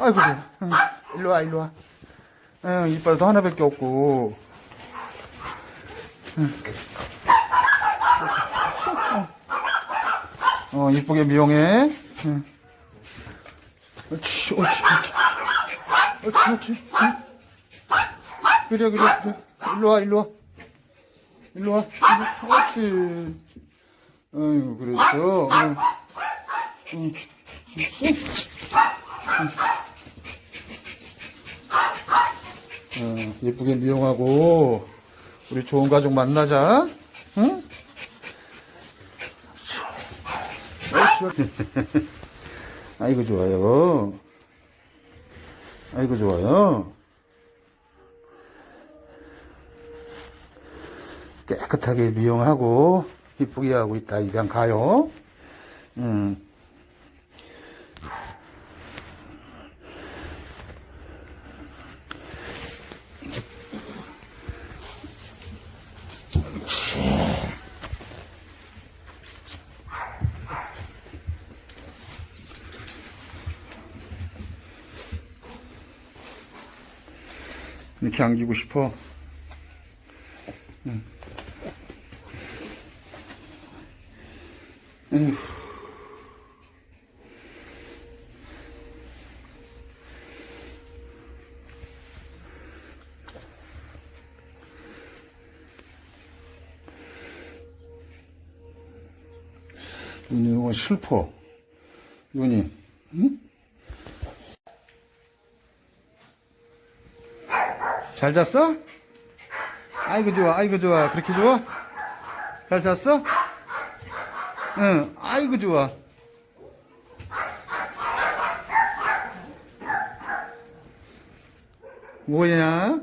아이고, 응. 일로 와, 일로 와. 응, 이빨도 하나밖에 없고. 응. 어, 이쁘게 미용해. 응. 옳지, 옳지, 옳지. 옳지, 옳지. 응. 그래, 그래, 그래. 일로 와, 일로 와. 일로 와. 옳지. 아이고, 그랬어. 응. 응. 어, 예쁘게 미용하고 우리 좋은 가족 만나자. 응? 아이고 좋아요. 아이고 좋아요. 깨끗하게 미용하고 이쁘게 하고 있다. 입양 가요. 음. 이렇게 안기고 싶어. 응. 에휴. 이거 슬퍼. 윤이, 응? 잘 잤어? 아이고 좋아, 아이고 좋아. 그렇게 좋아? 잘 잤어? 응, 아이고 좋아. 뭐냐?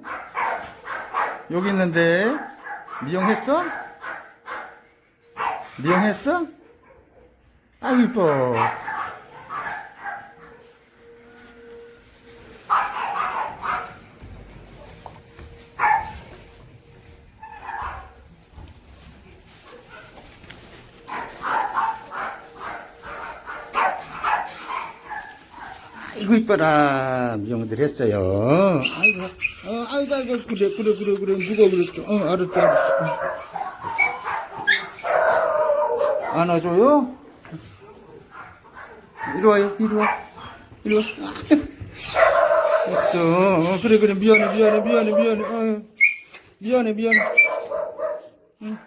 여기 있는데 미용했어? 미용했어? 아이고 이뻐. 이뻐라 미용들 했어요. 아이고, 어, 아이고 아이고 그래 그래 그래 그래 누가 그랬죠? 어 알았죠 알았죠. 어. 안아줘요? 이리 와요 이리 와 이리 와. 어, 그래 그래 미안해 미안해 미안해 미안해 어, 미안해 미안해. 응.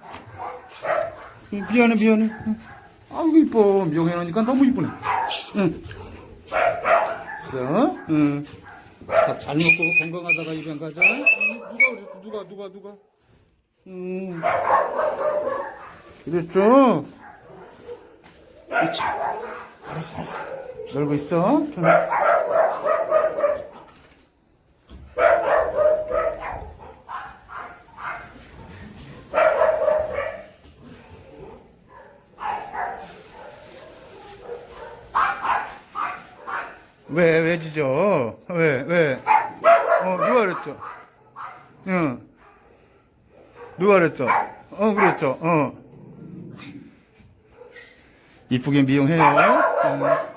미안해 미안해. 응. 아이고 이뻐 미용해 놓으니까 너무 이쁘네. 응. 있어. 응. 밥 잘 먹고 건강하다가 입양 가자. 응, 누가? 누가 누가 누가? 응. 그랬죠? 그렇지. 알았어 알았어. 놀고 있어. 응. 왜, 왜 지져? 왜, 왜? 어, 누가 그랬죠? 응. 누가 그랬죠? 어, 그랬죠? 어. 이쁘게 미용해요. 어.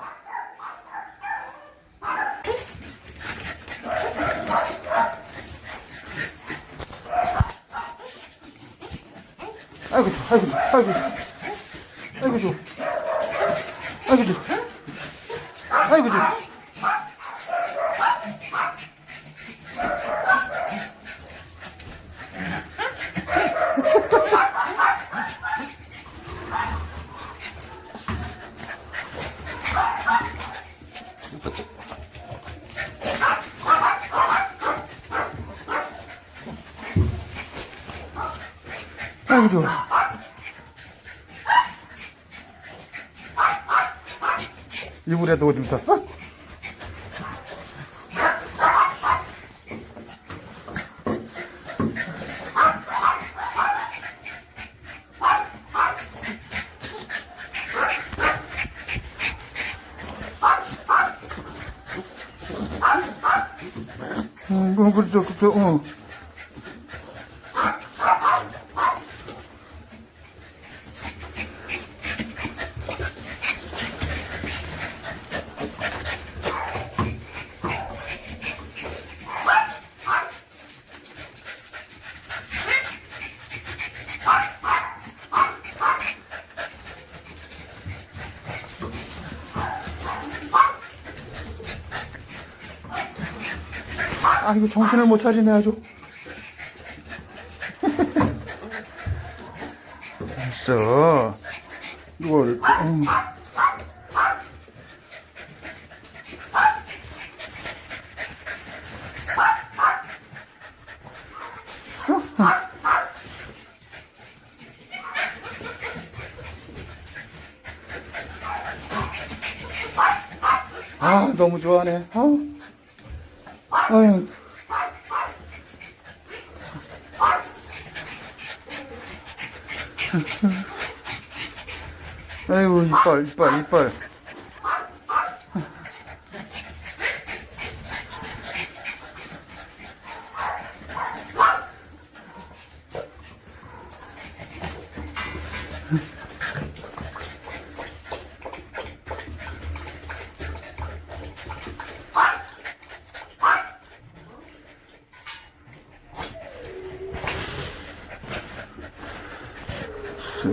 아이고, 좋아, 아이고, 좋아, 아이고, 좋아. 아이고, 좋아. 아이고, 좋아. 아이고, 좋 좋아. 이불에도 오줌 쌌어? 음, 그, 그렇죠, 그렇죠, 어. 아, 이거 정신을 못 차리네, 아주. 이거, 이렇게, 음. 아, 너무 좋아하네. 아우. 아유. 아이고, 이빨, 이빨, 이빨.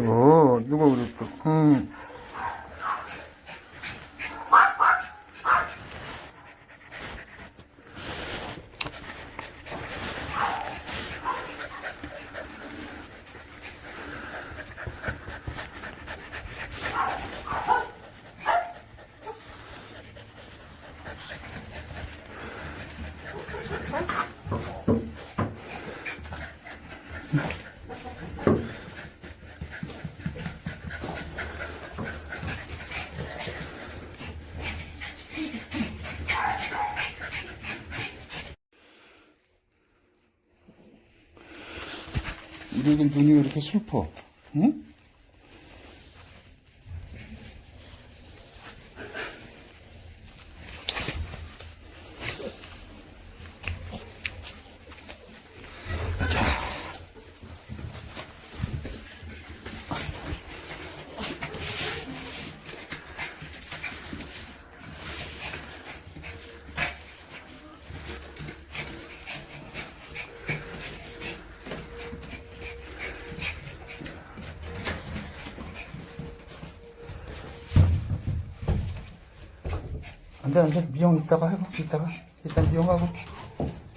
어, 누가 그랬어? 응. 이렇게 눈이 왜 이렇게 슬퍼? 응? 돼. 미용 이따가 하고, 이따가. 일단 미용하고.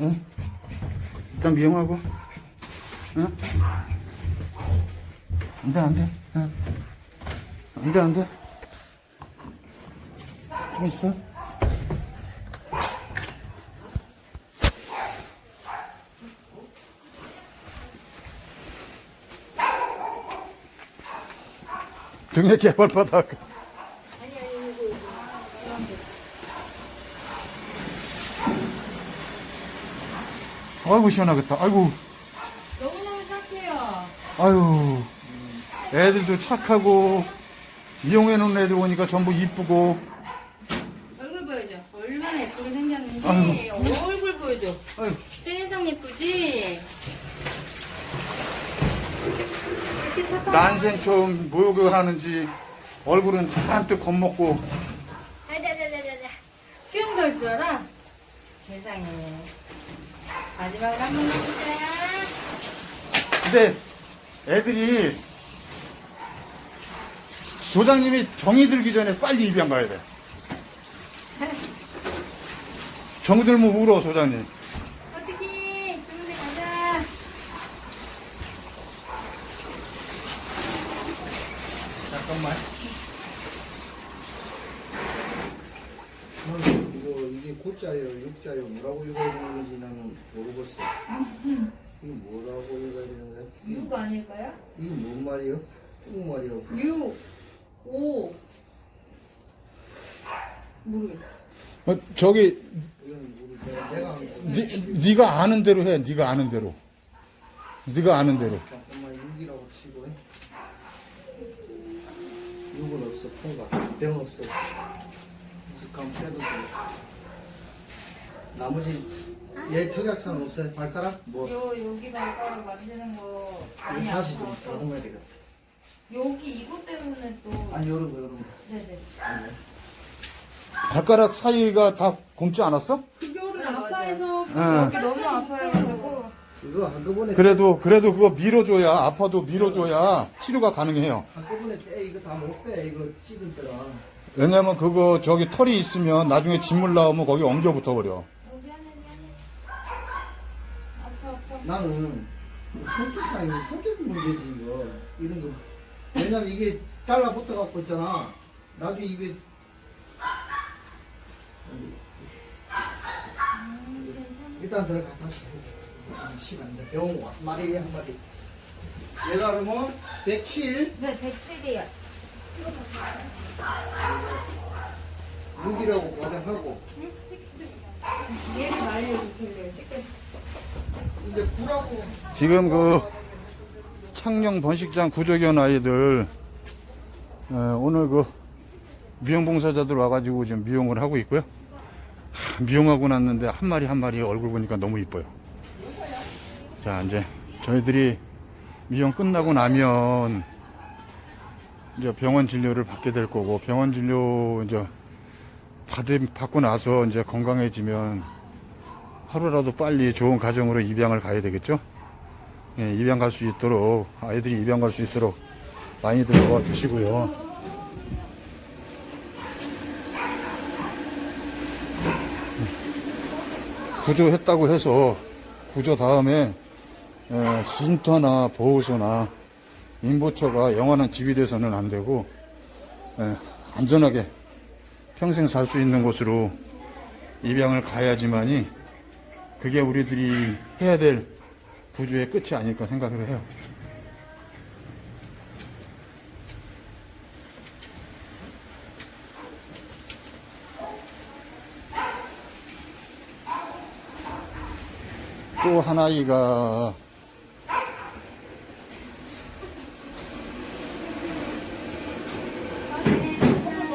응? 일단 미용하고. 응? 안 돼, 안 돼. 응. 안 돼, 안 돼. 좀 있어. 등에 개발바닥. 아이고, 시원하겠다. 아이고, 너무너무 착해요. 아유. 애들도 착하고, 이용해 놓은 애들 오니까 전부 이쁘고, 얼굴 보여줘. 얼마나 예쁘게 생겼는지. 아이고. 얼굴 보여줘. 아유, 세상 예쁘지? 이렇게 착한 난생 처음 목욕을 하는지, 얼굴은 잔뜩 겁먹고, 아자자자자자. 수영 갈줄 알아? 세상에. 마지막으로 한 번 해보자. 근데 애들이 조장님이 정이 들기 전에 빨리 입양 가야 돼. 정 들면 울어, 조장님. 어떡해. 좋은데 가자. 잠깐만. 어, 이거 이게 고자예요, 육자예요, 뭐라고 읽어야 되는 건지 나는 모르겠어. 이게 뭐라고 읽어야 되는 거야? 육 아닐까요? 이게 뭔 말이요? 중국말이요. 육. 오. 모르겠어. 어, 저기, 이건 모르 내가 내가 한 거. 니, 네가 아는 대로 해, 네가 아는 대로. 네가 아는 대로. 잠깐만 육이라고 치고 해. 육은 없어, 통과. 병 없어. 직감 빼도 돼. 나머지 얘 특약상 없어요? 발가락? 뭐? 요 여기 발가락 만드는 거 이거 많이 다시 좀 아파서 다듬어야 되겠다. 여기 이것 때문에 또 아니 요런 거 요런 거. 네네 발가락 사이가 다 굼지 않았어? 그거를 아파해서 응. 여기 너무 아파해가지고 이거 한꺼번에 그래도, 그래도 그거 밀어줘야, 아파도 밀어줘야 치료가 가능해요. 한꺼번에 떼 이거 다 못 빼 이거 찌든 때라 왜냐면 그거 저기 털이 있으면 나중에 진물 나오면 거기 엉겨 붙어버려. 어, 미안해 미안해 나는 성격상이 성격 문제지 이거. 이런 거. 왜냐면 이게 달라붙어 갖고 있잖아. 나중에 이게 일단 들어가 다시. 해. 시간 이제 와. 한 마리 한 마리 얘가 그러면 107 네, 107이에요. 6이라고 가정하고. 얘를 9라고 지금 그 창녕 번식장 구조견 아이들 어, 오늘 그 미용봉사자들 와가지고 지금 미용을 하고 있고요. 하, 미용하고 났는데 한 마리 한 마리 얼굴 보니까 너무 이뻐요. 자 이제 저희들이 미용 끝나고 나면 이제 병원 진료를 받게 될 거고 병원 진료 이제 받 받고 나서 이제 건강해지면 하루라도 빨리 좋은 가정으로 입양을 가야 되겠죠? 예, 입양 갈 수 있도록 아이들이 입양 갈 수 있도록 많이들 도와주시고요. 구조했다고 해서 구조 다음에 에, 쉼터나 보호소나 인보처가 영원한 집이 돼서는 안 되고 에, 안전하게 평생 살 수 있는 곳으로 입양을 가야지만이 그게 우리들이 해야 될 구조의 끝이 아닐까 생각을 해요. 또 하나이가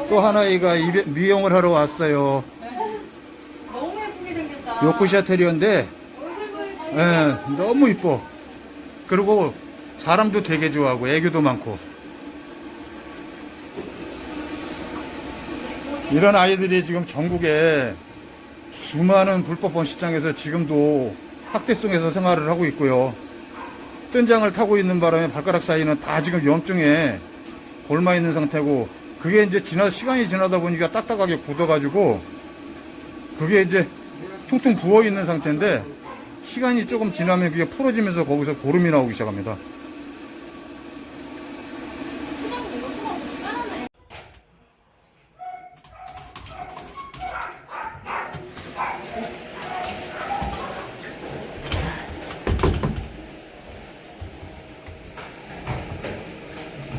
또 하나이가 미용을 하러 왔어요. 요크샤 테리어인데. 예, 너무 이뻐. 그리고 사람도 되게 좋아하고 애교도 많고. 이런 아이들이 지금 전국에 수많은 불법 번식장에서 지금도 학대성에서 생활을 하고 있고요. 뜬장을 타고 있는 바람에 발가락 사이는 다 지금 염증에 골마 있는 상태고 그게 이제 지나 시간이 지나다 보니까 딱딱하게 굳어가지고 그게 이제 퉁퉁 부어 있는 상태인데 시간이 조금 지나면 그게 풀어지면서 거기서 고름이 나오기 시작합니다.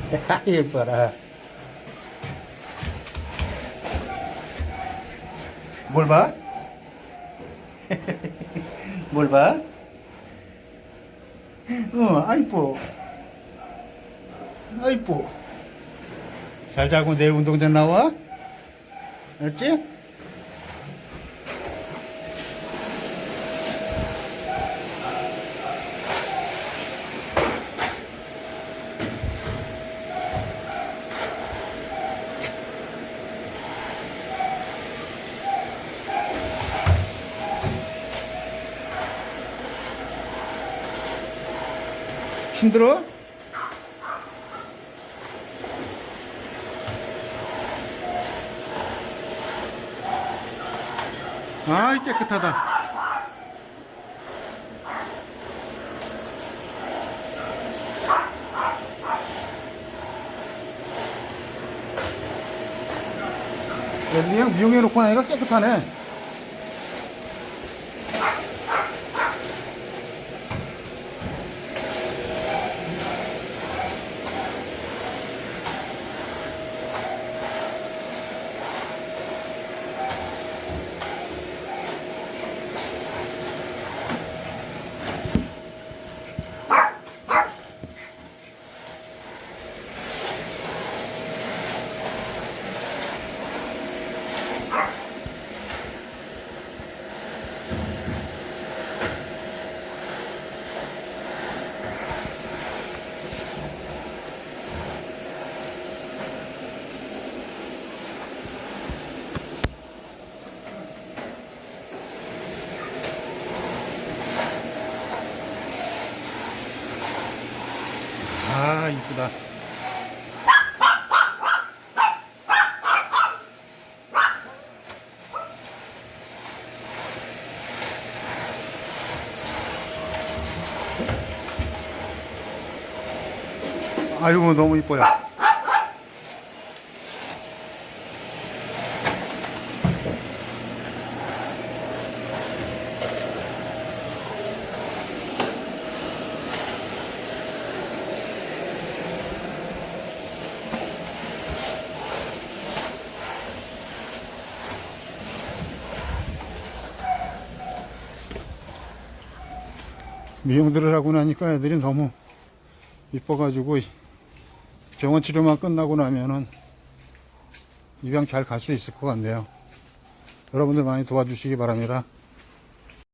예뻐라. 뭘 봐? 뭘 봐? 어, 아 이뻐. 아 이뻐. 잘 자고 내일 운동장 나와? 알지? 힘들어? 아이 깨끗하다. 그냥 미용해 놓고 나니까 깨끗하네. 이쁘다. 아이고 너무 이뻐요. 미용들을 하고 나니까 애들이 너무 이뻐가지고 병원 치료만 끝나고 나면은 입양 잘 갈 수 있을 것 같네요. 여러분들 많이 도와주시기 바랍니다.